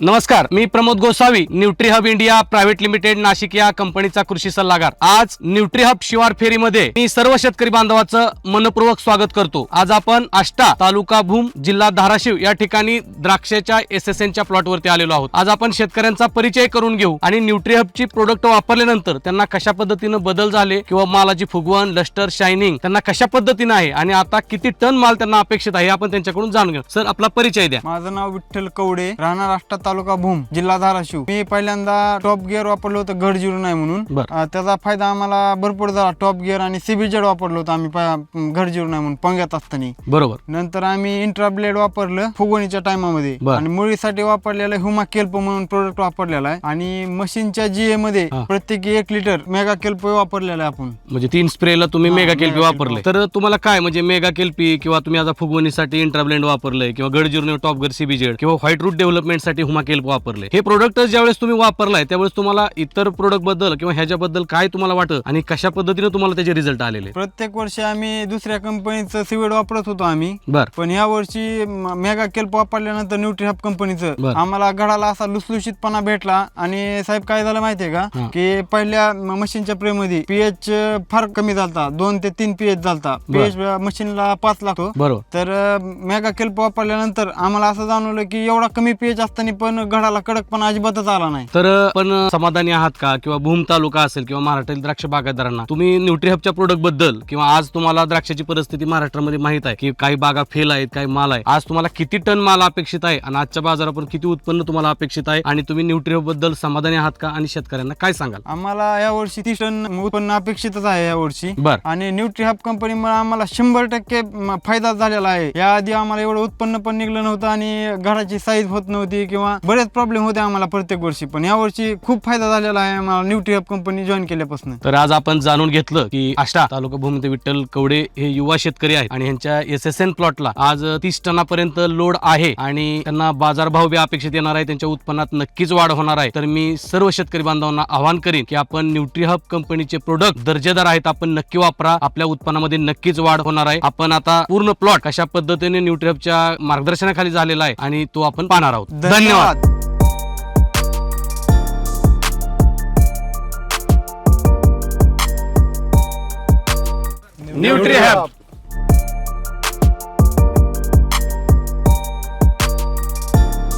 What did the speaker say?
नमस्कार मी Pramod Gosavi nutri hub India private limited Nashik या कंपनीचा कृषी सल्लागार. आज न्यूट्री हब शिवार फेरीमध्ये मी सर्व शेतकरी बांधवाचं मनपूर्वक स्वागत करतो. आज आपण आष्टा तालुका भूम जिल्हा धाराशिव या ठिकाणी द्राक्षाच्या एस एस एनच्या प्लॉट वरती आलेलो आहोत. आज आपण शेतकऱ्यांचा परिचय करून घेऊ आणि न्यूट्री हबची प्रोडक्ट वापरल्यानंतर त्यांना कशा पद्धतीनं बदल झाले किंवा मालाची फुगवण लस्टर शायनिंग त्यांना कशा पद्धतीनं आहे आणि आता किती टन माल त्यांना अपेक्षित आहे हे आपण त्यांच्याकडून जाणून घेऊ. सर आपला परिचय द्या. माझं नाव विठ्ठल कवडे राहणार आष्टा तालुका भूम जिल्हा धाराशिव. मी पहिल्यांदा टॉप गिअर वापरलं होतं घड जिरू नाही म्हणून. बर. अं, त्याचा फायदा आम्हाला भरपूर झाला. टॉप गिअर आणि सीबीजेड वापरलं होतं आम्ही पा- घड जिरू नाही म्हणून पंग्यात असताना. बरोबर. नंतर आम्ही इंट्रा ब्लेड वापरलं फुगवणीच्या टायमामध्ये बर. आणि मुळीसाठी वापरलेलं हुमा केल्प म्हणून प्रोडक्ट वापरलेला आहे. आणि मशीनच्या जीए मध्ये हा. प्रत्येकी एक लिटर मेगा केल्प वापरलेला आहे आपण. म्हणजे तीन स्प्रेला तुम्ही हा, मेगा केल्पी मेगा वापरले. तर तुम्हाला काय म्हणजे मेगा केल्पी किंवा तुम्ही आता फुगवणीसाठी इंट्राब्लेंड वापरले किंवा गडजिरून टॉप गर सीबीजेड किंवा व्हाईट रूट डेव्हलपमेंटसाठी केल्प वापरले. हे प्रोडक्ट ज्यावेळेस तुम्ही वापरलाय त्यावेळेस तुम्हाला इतर प्रोडक्टबद्दल किंवा ह्याच्याबद्दल काय तुम्हाला वाटतं आणि कशा पद्धतीने तुम्हाला त्याचे रिझल्ट आलेले? प्रत्येक वर्षी आम्ही दुसऱ्या कंपनीचं सिवेड वापरत होतो आम्ही. बर. पण या वर्षी मेगा केल्प वापरल्यानंतर न्यूट्री हब कंपनीचं. आम्हाला गडाला असा लुसलुशीतपणा भेटला. आणि साहेब काय झालं माहितीये का. की पहिल्या मशीनच्या प्रे मध्ये पीएच फार कमी झालता. दोन ते तीन पीएच झालता. पीएच मशीनला पाच लागतो. बरोबर. तर मेगा केल्प वापरल्यानंतर आम्हाला असं जाणवलं की एवढा कमी पीएच असताना पण गडाला कडकपणा अजिबातच आला नाही. तर पण समाधानी आहात का? किंवा भूम तालुका असेल किंवा महाराष्ट्रातील द्राक्ष बागायतदारांना तुम्ही न्यूट्रीहबच्या प्रोडक्टबद्दल किंवा आज तुम्हाला द्राक्षाची परिस्थिती महाराष्ट्रामध्ये माहीत आहे की काही बागा फेल आहेत काही माल आहे. आज तुम्हाला किती टन माल अपेक्षित आहे आणि आजच्या बाजारापर्यंत किती उत्पन्न तुम्हाला अपेक्षित आहे आणि तुम्ही न्यूट्रीहबबद्दल समाधानी आहात का आणि शेतकऱ्यांना काय सांगाल? आम्हाला या वर्षी तीस टन उत्पन्न अपेक्षितच आहे या वर्षी. बर. आणि न्यूट्री हब कंपनीमुळे आम्हाला शंभर टक्के फायदा झालेला आहे. याआधी आम्हाला एवढं उत्पन्न पण निघलं नव्हतं आणि घराची साईज होत नव्हती किंवा बरेच प्रॉब्लेम होते आम्हाला प्रत्येक वर्षी पण या वर्षी खूप फायदा झालेला आहे. आम्हाला न्यूट्री हब कंपनी जॉईन केल्यापासून. तर आज आपण जाणून घेतलं की आष्टा तालुका भूमी विठ्ठल कवडे हे युवा शेतकरी आहेत आणि यांच्या एस एस एन प्लॉटला आज तीस टनापर्यंत लोड आहे आणि त्यांना बाजारभाव बी अपेक्षित येणार आहे. त्यांच्या उत्पन्नात नक्कीच वाढ होणार आहे. तर मी सर्व शेतकरी बांधवांना आवाहन करीन की आपण न्यूट्रीहब कंपनीचे प्रोडक्ट दर्जेदार आहेत. आपण नक्की वापरा. आपल्या उत्पन्नामध्ये नक्कीच वाढ होणार आहे. आपण आता पूर्ण प्लॉट कशा पद्धतीने न्यूट्रीहबच्या मार्गदर्शनाखाली झालेला आहे आणि तो आपण पाहणार आहोत. धन्यवाद. न्यूट्रीहब